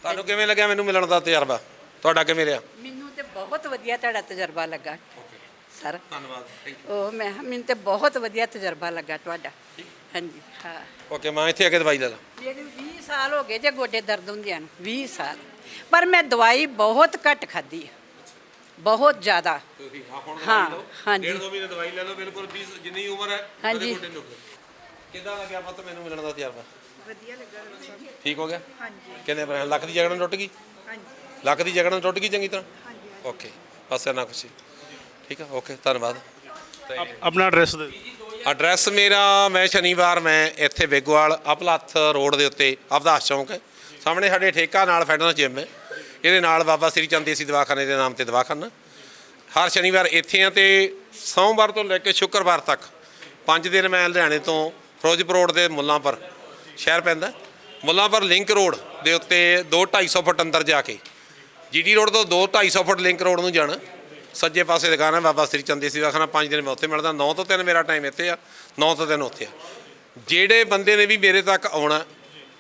ਤੁਹਾਨੂੰ ਕਿਵੇਂ ਲੱਗਿਆ? ਮੈਨੂੰ ਮਿਲਣ ਦਾ ਤਜਰਬਾ। ਤੁਹਾਡਾ ਕਿਵੇਂ ਰਿਹਾ? ਮੈਨੂੰ ਤੇ ਬਹੁਤ ਵਧੀਆ ਤੁਹਾਡਾ ਤਜਰਬਾ ਲੱਗਾ। ਸਰ। ਧੰਨਵਾਦ ਥੈਂਕ ਉਹ ਮੈਂ ਮੈਨੂੰ ਤੇ ਬਹੁਤ ਵਧੀਆ ਤਜਰਬਾ ਲੱਗਾ ਤੁਹਾਡਾ। ਹਾਂਜੀ ਹਾਂ। ਯੂ ਓਕੇ ਮੈਂ ਇੱਥੇ ਆ ਕੇ ਦਵਾਈ ਲੈ ਲਾਂ। ਮੈਨੂੰ 20 ਸਾਲ ਹੋ ਗਏ ਜੇ ਗੋਡੇ ਦਰਦ ਹੁੰਦਿਆਂ ਨੂੰ 20 ਸਾਲ। ਪਰ ਮੈਂ ਦਵਾਈ ਬਹੁਤ ਘੱਟ ਹੈ ਬਹੁਤ ਜ਼ਿਆਦਾ। ਤੁਸੀਂ ਹਾਂ ਹੁਣ ਹਾਂ, ਦਵਾਈ ਲਓ। ਹਾਂਜੀ। ਡੇਢ ਦੋ ਮਹੀਨੇ ਦਵਾਈ ਲੈ ਲਓ ਬਿਲਕੁਲ 20 ਜਿੰਨੀ ਉਮਰ ਹੈ ਹਾਂਜੀ। ਉਹਦੇ ਗੋਡੇ ਨੂੰ ਕਿੱਦਾਂ ਲੱਗਿਆ ਪੁੱਤ ਮੈਨੂੰ ਮਿਲਣ ਦਾ ਤਜਰਬਾ? ਵਧੀਆ ਲੱਗਾ ਠੀਕ ਹੋ ਗਿਆ? ਹਾਂਜੀ। ਕਿੰਨੇ ਪਰ ਲੱਕ ਦੀ ਜਗੜ ਟੁੱਟ ਗਈ? ਹਾਂਜੀ। ਲੱਕ ਦੀ ਜਗੜ ਟੁੱਟ ਗਈ ਚੰਗੀ ਤਰ੍ਹਾਂ? ਓਕੇ ਬਸ ਇੰਨਾ ਕੁਛ ਹੀ। ਠੀਕ ਆ ਓਕੇ ਧੰਨਵਾਦ। ਆਪਣਾ ਐਡਰੈਸ ਦੇ। ਐਡਰੈਸ ਮੇਰਾ ਮੈਂ ਸ਼ਨੀਵਾਰ ਮੈਂ ਇੱਥੇ ਬੇਗੋਵਾਲ ਅਪਲੱਥ ਰੋਡ ਦੇ ਉੱਤੇ ਅਵਦਾਸ ਚੌਂਕ ਹੈ। ਸਾਹਮਣੇ ਸਾਡੇ ਠੇਕਾ ਨਾਲ ਫੈਡਰਲ ਜਿਮ ਹੈ। ਇਹਦੇ ਨਾਲ ਬਾਬਾ ਸ੍ਰੀ ਚੰਦ ਦੇਸੀ ਦਵਾਖਾਨੇ ਦੇ ਨਾਮ ਤੇ ਦਵਾਖਾਨਾ। ਹਰ ਸ਼ਨੀਵਾਰ ਇੱਥੇ ਆ ਤੇ ਸੋਮਵਾਰ ਤੋਂ ਲੈ ਕੇ ਸ਼ੁੱਕਰਵਾਰ ਤੱਕ ਪੰਜ ਦਿਨ ਮੈਂ ਲੁਧਿਆਣੇ ਤੋਂ ਫਿਰੋਜ਼ਪੁਰ ਰੋਡ ਦੇ ਮੁੱਲਾਂਪੁਰ ਸ਼ਹਿਰ ਪੈਂਦਾ। ਮੁੱਲਾਂਪੁਰ ਲਿੰਕ ਰੋਡ ਦੇ ਉੱਤੇ 2 250 ਫੁੱਟ ਅੰਦਰ ਜਾ ਕੇ ਜੀਡੀ ਰੋਡ ਤੋਂ 2 250 ਫੁੱਟ ਲਿੰਕ ਰੋਡ ਨੂੰ ਜਾਣਾ। ਸੱਜੇ ਪਾਸੇ ਦੁਕਾਨ ਹੈ, ਬਾਬਾ ਸ੍ਰੀ ਚੰਦ ਦੇਸੀ ਦਵਾਖਾਨਾ ਪੰਜ ਦਿਨ ਮੈਂ ਉੱਥੇ ਮਿਲਦਾ 9 ਤੋਂ 3 ਮੇਰਾ ਟਾਈਮ ਇੱਥੇ ਆ 9 ਤੋਂ 3 ਉੱਥੇ ਆ। ਜਿਹੜੇ ਬੰਦੇ ਨੇ ਵੀ ਮੇਰੇ ਤੱਕ ਆਉਣਾ,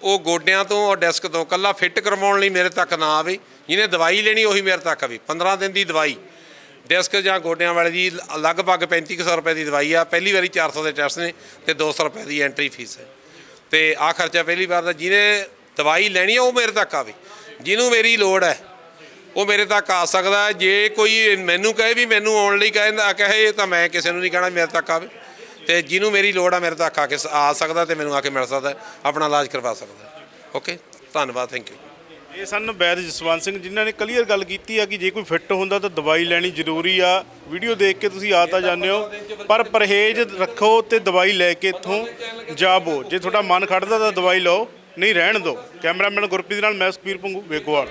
ਉਹ ਗੋਡਿਆਂ ਤੋਂ ਔਰ ਡੈਸਕ ਤੋਂ ਕੱਲਾ ਫਿੱਟ ਕਰਵਾਉਣ ਲਈ ਮੇਰੇ ਤੱਕ ਨਾ ਆਵੇ, ਜਿਹਨੇ ਦਵਾਈ ਲੈਣੀ ਉਹੀ ਮੇਰੇ ਤੱਕ ਆਵੇ 15 ਦਿਨ ਦੀ ਦਵਾਈ। ਡੈਸਕ ਜਾਂ ਗੋਡਿਆਂ ਵਾਲੇ ਦੀ ਲਗਭਗ 3500 ਰੁਪਏ ਦੀ ਦਵਾਈ ਆ, ਪਹਿਲੀ ਵਾਰੀ 400 ਦੇ ਟੈਸਟ ਨੇ ਤੇ 200 ਰੁਪਏ ਦੀ ਐਂਟਰੀ ਫੀਸ ਹੈ। ਤੇ ਆ ਖਰਚਾ ਪਹਿਲੀ ਵਾਰ ਦਾ, ਜਿਹਨੇ ਦਵਾਈ ਲੈਣੀ ਆ, ਉਹ ਮੇਰੇ ਤੱਕ ਆਵੇ। ਜਿਹਨੂੰ ਮੇਰੀ ਲੋੜ ਹੈ ਉਹ ਮੇਰੇ ਤੱਕ ਆ ਸਕਦਾ ਜੇ ਕੋਈ ਮੈਨੂੰ ਕਹੇ ਵੀ ਮੈਨੂੰ ਆਉਣ ਲਈ ਕਹਿੰਦਾ ਕਹੇ ਤਾਂ ਮੈਂ ਕਿਸੇ ਨੂੰ ਨਹੀਂ ਕਹਿਣਾ ਮੇਰੇ ਤੱਕ ਆਵੇ। ਤੇ ਜਿਹਨੂੰ ਮੇਰੀ ਲੋੜ ਆ, ਮੇਰੇ ਤੱਕ ਆ ਕੇ ਸ- ਆ ਸਕਦਾ ਤੇ ਮੈਨੂੰ ਆ ਕੇ ਮਿਲ ਸਕਦਾ ਆਪਣਾ ਇਲਾਜ ਕਰਵਾ ਸਕਦਾ ਓਕੇ ਧੰਨਵਾਦ ਥੈਂਕ ਯੂ ਇਹ ਸਨ ਵੈਦ ਜਸਵੰਤ ਸਿੰਘ, ਜਿਨ੍ਹਾਂ ਨੇ ਕਲੀਅਰ ਗੱਲ ਕੀਤੀ ਆ ਕਿ ਜੇ ਕੋਈ ਫਿੱਟ ਹੁੰਦਾ ਤਾਂ ਦਵਾਈ ਲੈਣੀ ਜ਼ਰੂਰੀ ਆ। ਵੀਡੀਓ ਦੇਖ ਕੇ ਤੁਸੀਂ ਆ ਤਾਂ ਜਾਂਦੇ ਹੋ, ਪਰ ਪਰਹੇਜ਼ ਰੱਖੋ ਤੇ ਦਵਾਈ ਲੈ ਕੇ ਇੱਥੋਂ ਜਾਵੋ। ਜੇ ਤੁਹਾਡਾ ਮਨ ਖੜਦਾ ਤਾਂ ਦਵਾਈ ਲਓ, ਨਹੀਂ ਰਹਿਣ ਦਿਓ। ਕੈਮਰਾਮੈਨ ਗੁਰਪ੍ਰੀਤ ਨਾਲ ਮੈਂ ਸੁਖਬੀਰ ਪੰਗੂ ਵੇਗੋਵਾਲ